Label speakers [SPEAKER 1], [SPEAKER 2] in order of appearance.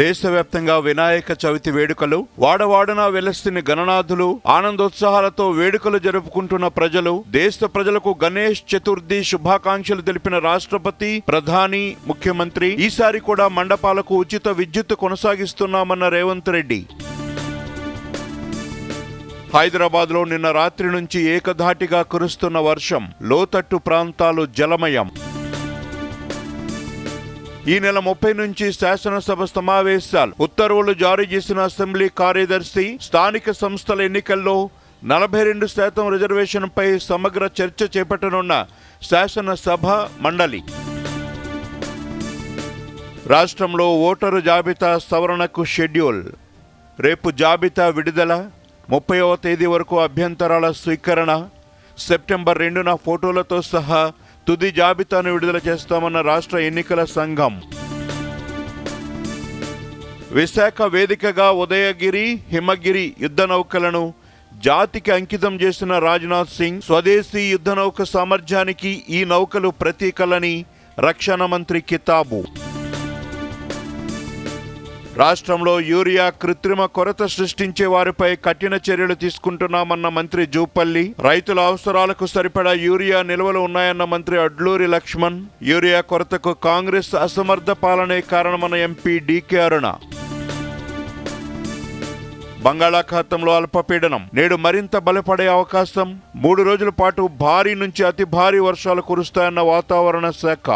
[SPEAKER 1] దేశవ్యాప్తంగా వినాయక చవితి వేడుకలు వాడవాడన వెలస్తున్న గణనాథులు ఆనందోత్సాహాలతో వేడుకలు జరుపుకుంటున్న ప్రజలు దేశ ప్రజలకు గణేష్ చతుర్థి శుభాకాంక్షలు తెలిపిన రాష్ట్రపతి ప్రధాని ముఖ్యమంత్రి ఈసారి కూడా మండపాలకు ఉచిత విద్యుత్ కొనసాగిస్తున్నామన్న రేవంత్ రెడ్డి. హైదరాబాద్లో నిన్న రాత్రి నుంచి ఏకధాటిగా కురుస్తున్న వర్షం లోతట్టు ప్రాంతాలు జలమయం. ఈ నెల ముప్పై నుంచి శాసనసభ సమావేశాలు. ఉత్తర్వులు జారీ చేసిన అసెంబ్లీ కార్యదర్శి స్థానిక సంస్థల ఎన్నికల్లో నలభై రెండు శాతం రిజర్వేషన్పై సమగ్ర చర్చ చేపట్టనున్న శాసనసభ మండలి. రాష్ట్రంలో ఓటరు జాబితా సవరణకు షెడ్యూల్. రేపు జాబితా విడుదల ముప్పైవ తేదీ వరకు అభ్యంతరాల స్వీకరణ సెప్టెంబర్ రెండున ఫోటోలతో సహా తుది జాబితాను విడుదల చేస్తామన్న రాష్ట్ర ఎన్నికల సంఘం. విశాఖ వేదికగా ఉదయగిరి హిమగిరి యుద్ధ నౌకలను జాతికి అంకితం చేసిన రాజ్నాథ్ సింగ్ స్వదేశీ యుద్ధ నౌక సామర్థ్యానికి ఈ నౌకలు ప్రతీకలని రక్షణ మంత్రి కితాబు. రాష్ట్రంలో యూరియా కృత్రిమ కొరత సృష్టించే వారిపై కఠిన చర్యలు తీసుకుంటున్నామన్న మంత్రి జూపల్లి. రైతుల అవసరాలకు సరిపడా యూరియా నిల్వలు ఉన్నాయన్న మంత్రి అడ్లూరి లక్ష్మణ్. యూరియా కొరతకు కాంగ్రెస్ అసమర్థ పాలనే కారణమన్న ఎంపీ డీకే అరుణ. బంగాళాఖాతంలో అల్పపీడనం. నేడు మరింత బలపడే అవకాశం. మూడు రోజుల పాటు భారీ నుంచి అతి భారీ వర్షాలు కురుస్తాయన్న వాతావరణ శాఖ.